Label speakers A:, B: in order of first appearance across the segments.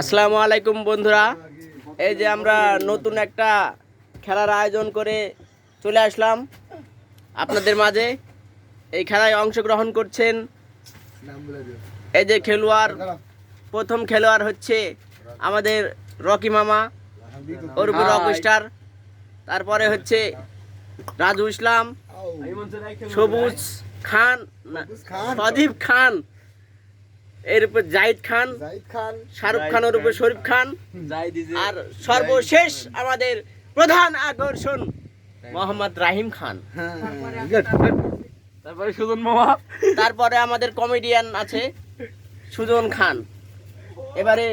A: আসসালামু আলাইকুম বন্ধুরা। এই যে আমরা নতুন একটা খেলার আয়োজন করে চলে আসলাম। আপনাদের মাঝে এই খেলায় অংশগ্রহণ করছেন এই যে খেলোয়াড়, প্রথম খেলোয়াড় হচ্ছে আমাদের রকি মামা উপর রক স্টার, তারপরে হচ্ছে রাজু ইসলাম, সবুজ খান সজীব খান এর উপর জাহিদ খান
B: খান
A: শাহরুখ খানের উপর শরীফ খান আর সর্বশেষ আমাদের প্রধান আকর্ষণ মোহাম্মদ রাহিম খান।
C: তারপরে সুজন মামা।
A: তারপরে আমাদের কমেডিয়ান আছে সুজন খান। এবারে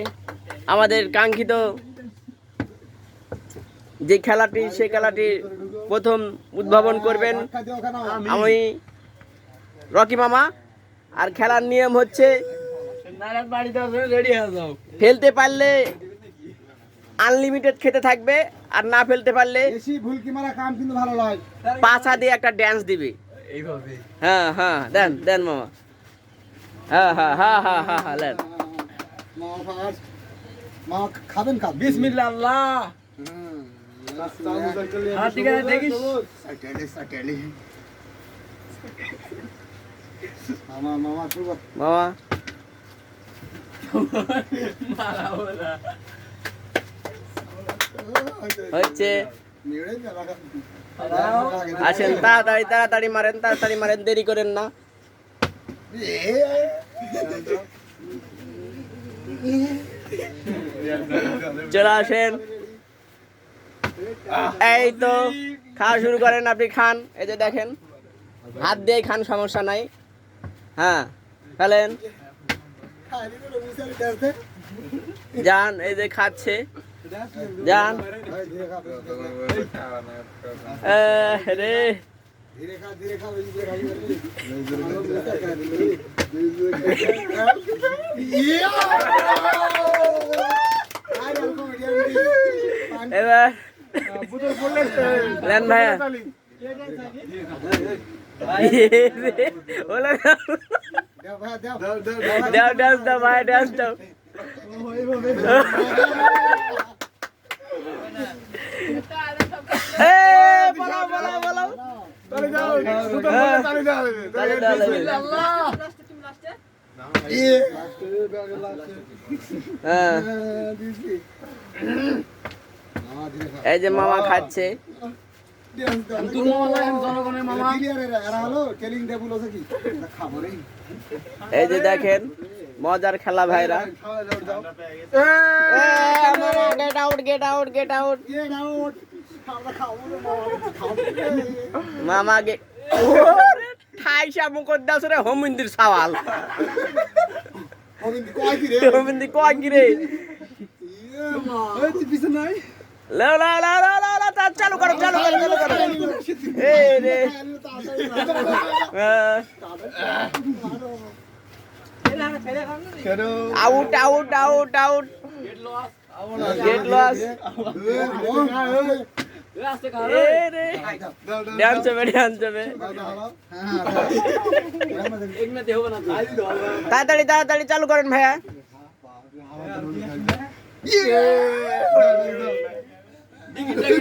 A: আমাদের কাঙ্ক্ষিত যে খেলাটি সে খেলাটি প্রথম উদ্ভাবন করবেন আমি রকি মামা। আর খেলার নিয়ম হচ্ছে ফেলতে পারলে আনলিমিটেড খেতে থাকবে আর না ফেলতে পারলে
B: বেশি ভুলকি মারা কাম কিন্তু ভালো নয়।
A: পাছা দিয়ে একটা ড্যান্স দিবে। হ্যাঁ হ্যাঁ দেন দেন মামা। হ্যাঁ হ্যাঁ হ্যাঁ হ্যাঁ হ্যাঁ হ্যাঁ দেন।
B: খাবেন
C: আল্লাহ দেখিস।
B: মামা
A: হচ্ছে আসেন, তাড়াতাড়ি তাড়াতাড়ি মারেন তাড়াতাড়ি মারেন, দেরি করেন না। চলে আসেন। এই তো, খাওয়া শুরু করেন আপনি, খান। এই যে দেখেন, হাত দিয়ে খান, সমস্যা নাই। হ্যাঁ ফেলেন। যান এই যে খাচ্ছে। যান রে। এবার। ভাইয়া।
B: দাও ভাই, দাও।
A: ভাই ডান্স দাও। এই যে মামা খাচ্ছে এই যে দেখেন মজার খেলা ভাইরা। Get out get out get
B: মামা, খাব রে।
A: মামা গে ঠাইসা মুকর রে হোমিন্দির সওয়াল? হোমিন্দি কয় চালু করো চালু করো চালু করো। এই রে। Out out out out get lost
C: এগনাতে হবে না তো।
A: তাড়াতাড়ি তাড়াতাড়ি চালু করেন ভাইয়া।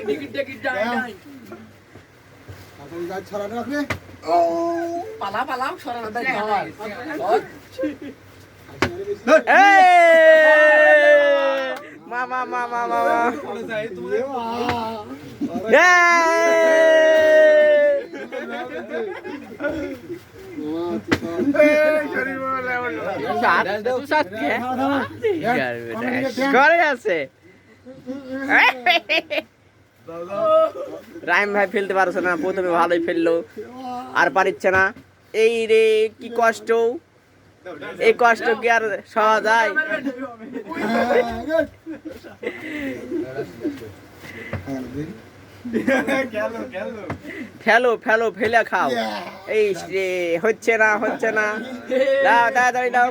C: টিকিট পালা পালা খাওয়ার
A: করে আছে রাহিম ভাই ফেলতে পারছে না, প্রথমে ভালোই ফেলল। আর পারিচ্ছে না। এই রে, কি কষ্ট। এই কষ্ট কি আর সহজ হয়? ফেলো ফেলো, ফেলে খাও। এই রে, হচ্ছে না হচ্ছে না। দাও তাড়াতাড়ি দাও।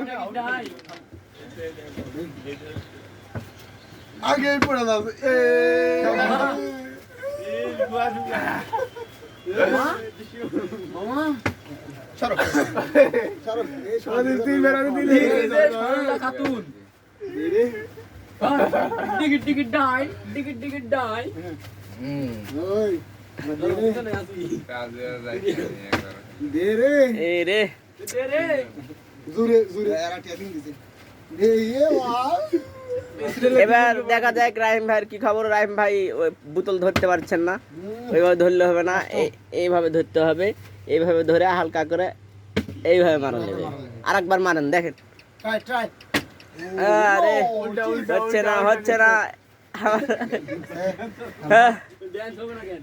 B: আগে পড়ে দাও।
C: খাতুন টিকিট টিকিট ডাই টিকিট টিকিট ডাই
B: ওই দে রে। দে রে
C: দে রে
B: জুরে জুরে। এরা টেকিং দিছে। দে এ ওয়া
A: এবার দেখা যাক রাহিম ভাইয়ের কি খবর রাহিম ভাই ওই বোতল ধরতে পারছেন না ওইভাবে ধরলে হবে না এই- এইভাবে ধরতে হবে এইভাবে ধরে হালকা করে এইভাবে মারা যাবে আর একবার মারেন দেখেন
B: ট্রাই ট্রাই
A: আরে হচ্ছে না হচ্ছে না হ্যাঁ,
C: ড্যান্স হবে না কেন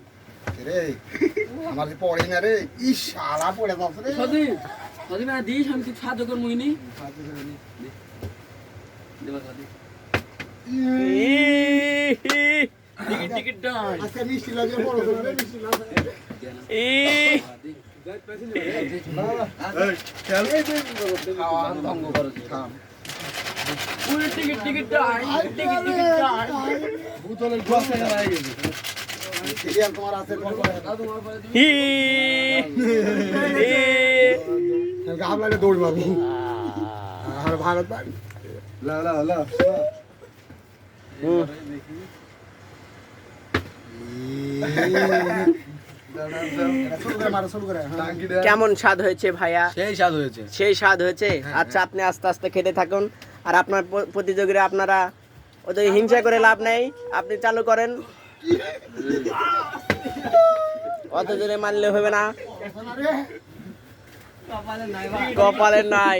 B: রে আমার পড়ে না রে ই শালা পড়ে যাচ্ছে রে
C: সদি সদি না দিস আমি তুই সাহায্য দেবা টিকিট টিকিট ডাই
B: আজকে মিষ্টি লাগে হয়ে ভারত
A: কেমন স্বাদ হয়েছে ভাইয়া?
D: সেই স্বাদ হয়েছে।
A: সেই স্বাদ হয়েছে? আচ্ছা আপনি আস্তে আস্তে খেতে থাকুন। আর আপনার প্রতিযোগীরা আপনারা ওদের হিংসা করে লাভ নেই। আপনি চালু করেন। অত জোরে মানলে হবে না। কপালে নাই।